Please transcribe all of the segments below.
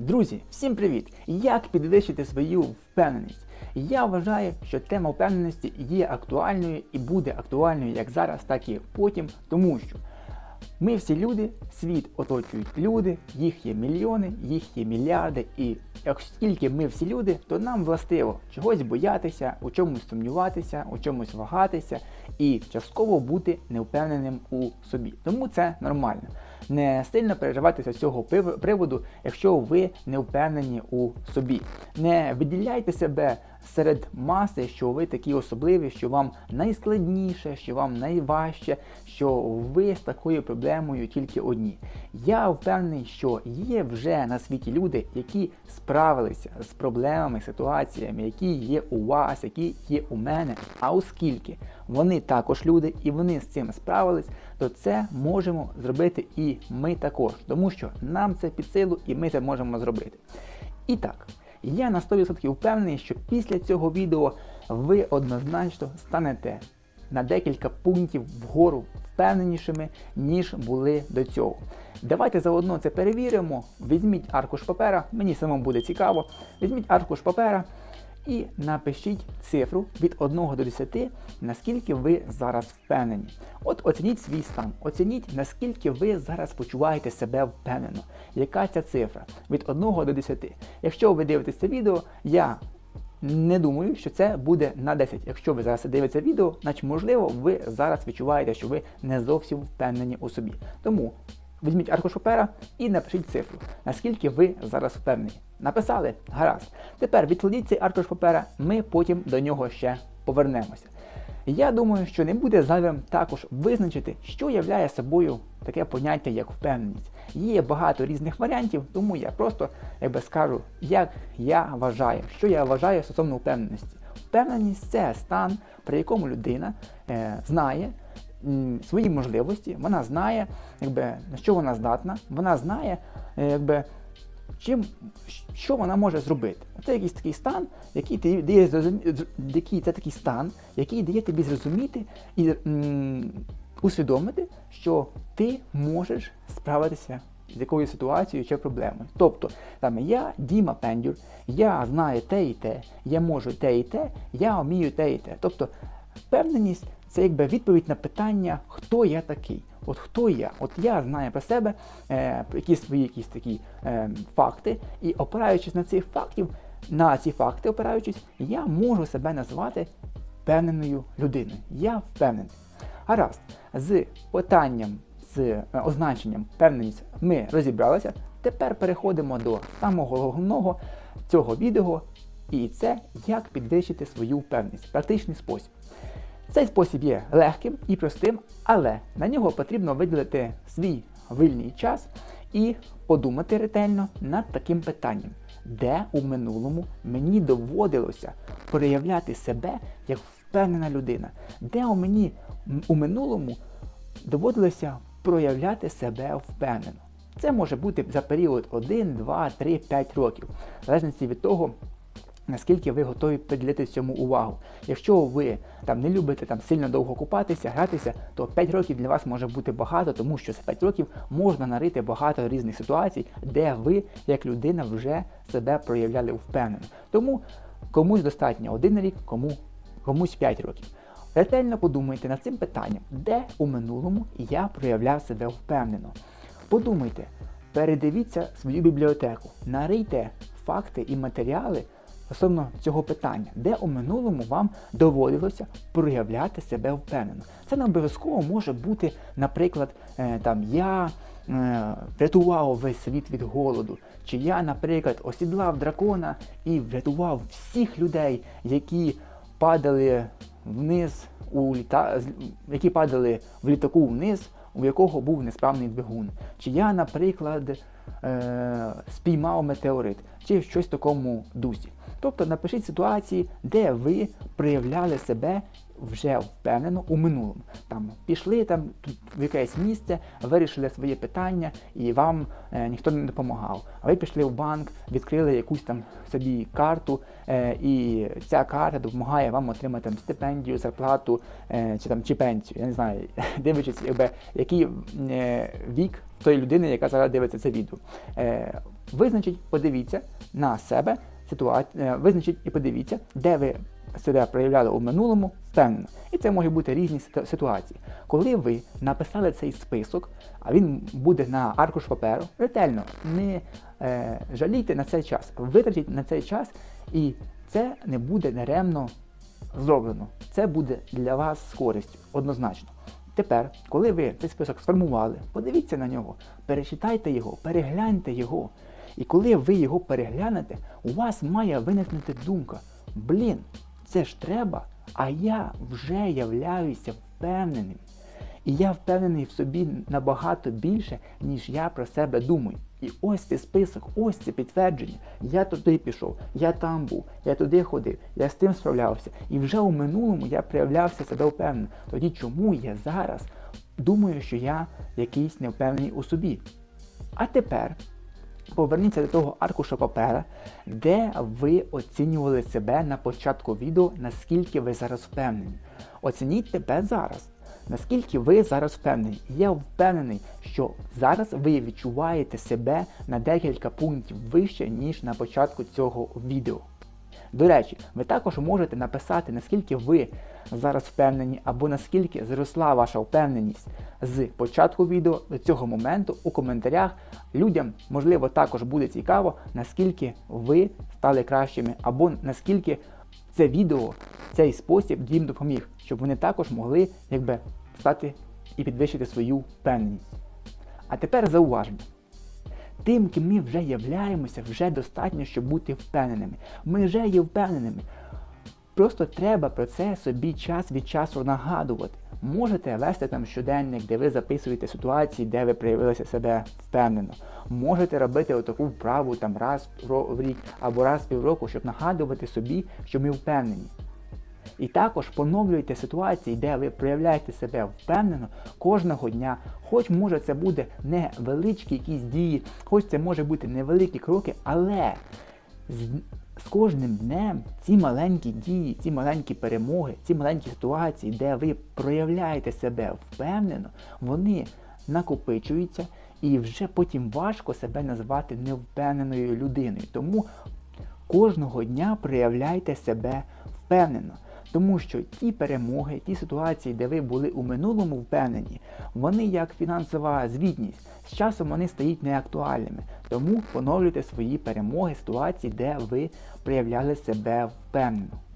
Друзі, всім привіт! Як підвищити свою впевненість? Я вважаю, що тема впевненості є актуальною і буде актуальною як зараз, так і потім, тому що ми всі люди, світ оточують люди, їх є мільйони, їх є мільярди, і оскільки ми всі люди, то нам властиво чогось боятися, у чомусь сумніватися, у чомусь вагатися і частково бути невпевненим у собі. Тому це нормально. Не сильно переживайтеся з цього приводу, якщо ви не впевнені у собі. Не виділяйте себе серед маси, що ви такі особливі, що вам найскладніше, що вам найважче, що ви з такою проблемою тільки одні. Я впевнений, що є вже на світі люди, які справилися з проблемами, ситуаціями, які є у вас, які є у мене. А оскільки вони також люди і вони з цим справились, то це можемо зробити і ми також, тому що нам це під силу і ми це можемо зробити. І так, я на 100% впевнений, що після цього відео ви однозначно станете на декілька пунктів вгору впевненішими, ніж були до цього. Давайте заодно це перевіримо. Візьміть аркуш папера, мені самому буде цікаво. Візьміть аркуш папера і напишіть цифру від 1 до 10, наскільки ви зараз впевнені. От оцініть свій стан, оцініть, наскільки ви зараз почуваєте себе впевнено. Яка ця цифра? Від 1 до 10. Якщо ви дивитесь це відео, я не думаю, що це буде на 10. Якщо ви зараз дивитеся відео, значить можливо ви зараз відчуваєте, що ви не зовсім впевнені у собі. Тому візьміть аркуш папера і напишіть цифру, наскільки ви зараз впевнені. Написали? Гаразд. Тепер відкладіть цей аркуш папера, ми потім до нього ще повернемося. Я думаю, що не буде зайвим також визначити, що являє собою таке поняття, як впевненість. Є багато різних варіантів, тому я просто якби скажу, як я вважаю, що я вважаю стосовно впевненості. Впевненість це стан, при якому людина е, знає свої можливості, вона знає, якби, на що вона здатна, вона знає, е, якби, чим, що вона може зробити. Це якийсь такий стан, який ти дає який це такий стан, який дає тобі зрозуміти і усвідомити, що ти можеш справитися з якоюсь ситуацією чи проблемою. Тобто, там я Діма Пендюр, я знаю те і те, я можу те і те, я вмію те і те. Тобто, впевненість це якби відповідь на питання, хто я такий. От хто я? От я знаю про себе е, якісь свої якісь такі е, факти, і опираючись на цих фактів, на ці факти опираючись, я можу себе назвати впевненою людиною. Я впевнений. Гаразд, з питанням, з е, означенням впевненість ми розібралися. Тепер переходимо до самого головного цього відео, і це як підвищити свою впевненість. Практичний спосіб. Цей спосіб є легким і простим, але на нього потрібно виділити свій вільний час і подумати ретельно над таким питанням, де у минулому мені доводилося проявляти себе як впевнена людина, де у мені у минулому доводилося проявляти себе впевнено. Це може бути за період 1, 2, 3, 5 років, в залежності від того, наскільки ви готові приділити цьому увагу. Якщо ви там не любите там сильно довго купатися, гратися, то 5 років для вас може бути багато, тому що за 5 років можна нарити багато різних ситуацій, де ви, як людина, вже себе проявляли впевнено. Тому комусь достатньо один рік, кому, комусь 5 років. Ретельно подумайте над цим питанням, де у минулому я проявляв себе впевнено. Подумайте, передивіться свою бібліотеку, нарийте факти і матеріали стосовно цього питання, де у минулому вам доводилося проявляти себе впевнено. Це не обов'язково може бути, наприклад, е, там я е, врятував весь світ від голоду, чи я, наприклад, осідлав дракона і врятував всіх людей, які падали вниз у літа... які падали в літаку вниз, у якого був несправний двигун. Чи я, наприклад, е... спіймав метеорит, чи щось в такому дусі. Тобто напишіть ситуації, де ви проявляли себе вже впевнено у минулому. Там пішли там в якесь місце, вирішили своє питання, і вам е, ніхто не допомагав. А ви пішли в банк, відкрили якусь там собі карту, е, і ця карта допомагає вам отримати там стипендію, зарплату е, чи там чи пенсію. Я не знаю, дивлячись, якби, який е, вік тої людини, яка зараз дивиться це відео. Е, Визначіть, подивіться на себе ситуацію, визначіть і подивіться, де ви себе проявляли у минулому впевнено. І це може бути різні ситуації. Коли ви написали цей список, а він буде на аркуш паперу, ретельно не е, жалійте на цей час, витратіть на цей час, і це не буде даремно зроблено. Це буде для вас з користю, однозначно. Тепер, коли ви цей список сформували, подивіться на нього, перечитайте його, перегляньте його. І коли ви його переглянете, у вас має виникнути думка: блін, це ж треба, а я вже являюся впевненим. І я впевнений в собі набагато більше, ніж я про себе думаю. І ось цей список, ось це підтвердження. Я туди пішов, я там був, я туди ходив, я з тим справлявся. І вже у минулому я проявлявся себе впевнено. Тоді чому я зараз думаю, що я якийсь невпевнений у собі? А тепер поверніться до того аркуша папера, де ви оцінювали себе на початку відео, наскільки ви зараз впевнені. Оцініть тебе зараз. Наскільки ви зараз впевнені? Я впевнений, що зараз ви відчуваєте себе на декілька пунктів вище, ніж на початку цього відео. До речі, ви також можете написати, наскільки ви зараз впевнені, або наскільки зросла ваша впевненість з початку відео до цього моменту у коментарях. Людям, можливо, також буде цікаво, наскільки ви стали кращими, або наскільки це відео, цей спосіб їм допоміг, щоб вони також могли якби стати і підвищити свою впевненість. А тепер зауваження. Тим, ким ми вже являємося, вже достатньо, щоб бути впевненими. Ми вже є впевненими. Просто треба про це собі час від часу нагадувати. Можете вести там щоденник, де ви записуєте ситуації, де ви проявилися себе впевнено. Можете робити отаку вправу там раз в рік або раз в півроку, щоб нагадувати собі, що ми впевнені. І також поновлюйте ситуації, де ви проявляєте себе впевнено кожного дня. Хоч може це буде невеличкі якісь дії, хоч це може бути невеликі кроки, але з, кожним днем ці маленькі дії, ці маленькі перемоги, ці маленькі ситуації, де ви проявляєте себе впевнено, вони накопичуються і вже потім важко себе назвати невпевненою людиною. Тому кожного дня проявляйте себе впевнено. Тому що ті перемоги, ті ситуації, де ви були у минулому впевнені, вони як фінансова звітність, з часом вони стають неактуальними. Тому поновлюйте свої перемоги, ситуації, де ви проявляли себе впевнено.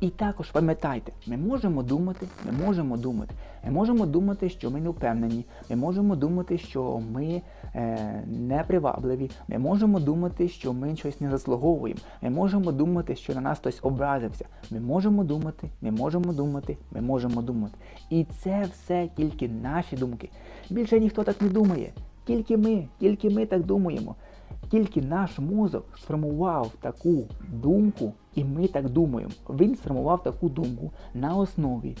І також пам'ятайте, ми можемо думати, ми можемо думати. Ми можемо думати, що ми не впевнені, ми можемо думати, що ми е, непривабливі, ми можемо думати, що ми щось не заслуговуємо, ми можемо думати, що на нас хтось образився. Ми можемо думати, ми можемо думати, ми можемо думати. І це все тільки наші думки. Більше ніхто так не думає. Тільки ми, тільки ми так думаємо. Тільки наш мозок сформував таку думку, і ми так думаємо. Він сформував таку думку на основі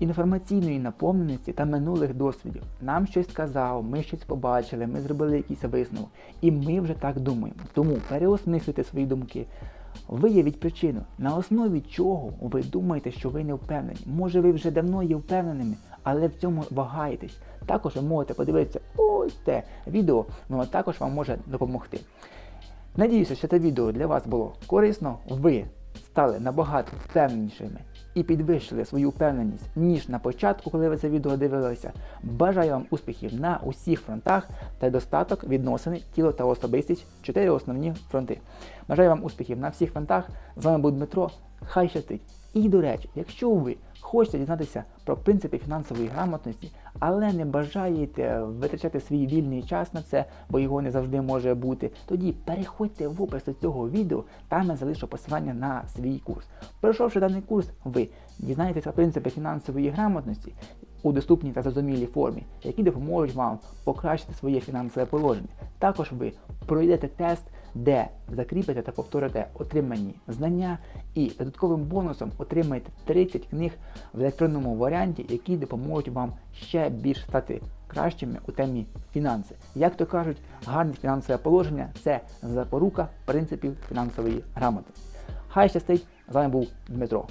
інформаційної наповненості та минулих досвідів. Нам щось сказав, ми щось побачили, ми зробили якийсь висновок. І ми вже так думаємо. Тому переосмислюйте свої думки. Виявіть причину, на основі чого ви думаєте, що ви не впевнені. Може ви вже давно є впевненими, але в цьому вагаєтесь. Також ви можете подивитися ось те відео, воно також вам може допомогти. Надіюся, що це відео для вас було корисно. Ви стали набагато впевненішими і підвищили свою впевненість, ніж на початку, коли ви це відео дивилися. Бажаю вам успіхів на усіх фронтах та достаток відносини, тіло та особистість чотири основні фронти. Бажаю вам успіхів на всіх фронтах. З вами був Дмитро. Хай щастить! І, до речі, якщо ви хочете дізнатися про принципи фінансової грамотності, але не бажаєте витрачати свій вільний час на це, бо його не завжди може бути, тоді переходьте в опис до цього відео, там я залишу посилання на свій курс. Пройшовши даний курс, ви дізнаєтеся принципи фінансової грамотності у доступній та зрозумілій формі, які допоможуть вам покращити своє фінансове положення. Також ви пройдете тест де закріпите та повторите отримані знання і додатковим бонусом отримаєте 30 книг в електронному варіанті, які допоможуть вам ще більш стати кращими у темі фінанси. Як то кажуть, гарне фінансове положення це запорука принципів фінансової грамоти. Хай щастить! З вами був Дмитро.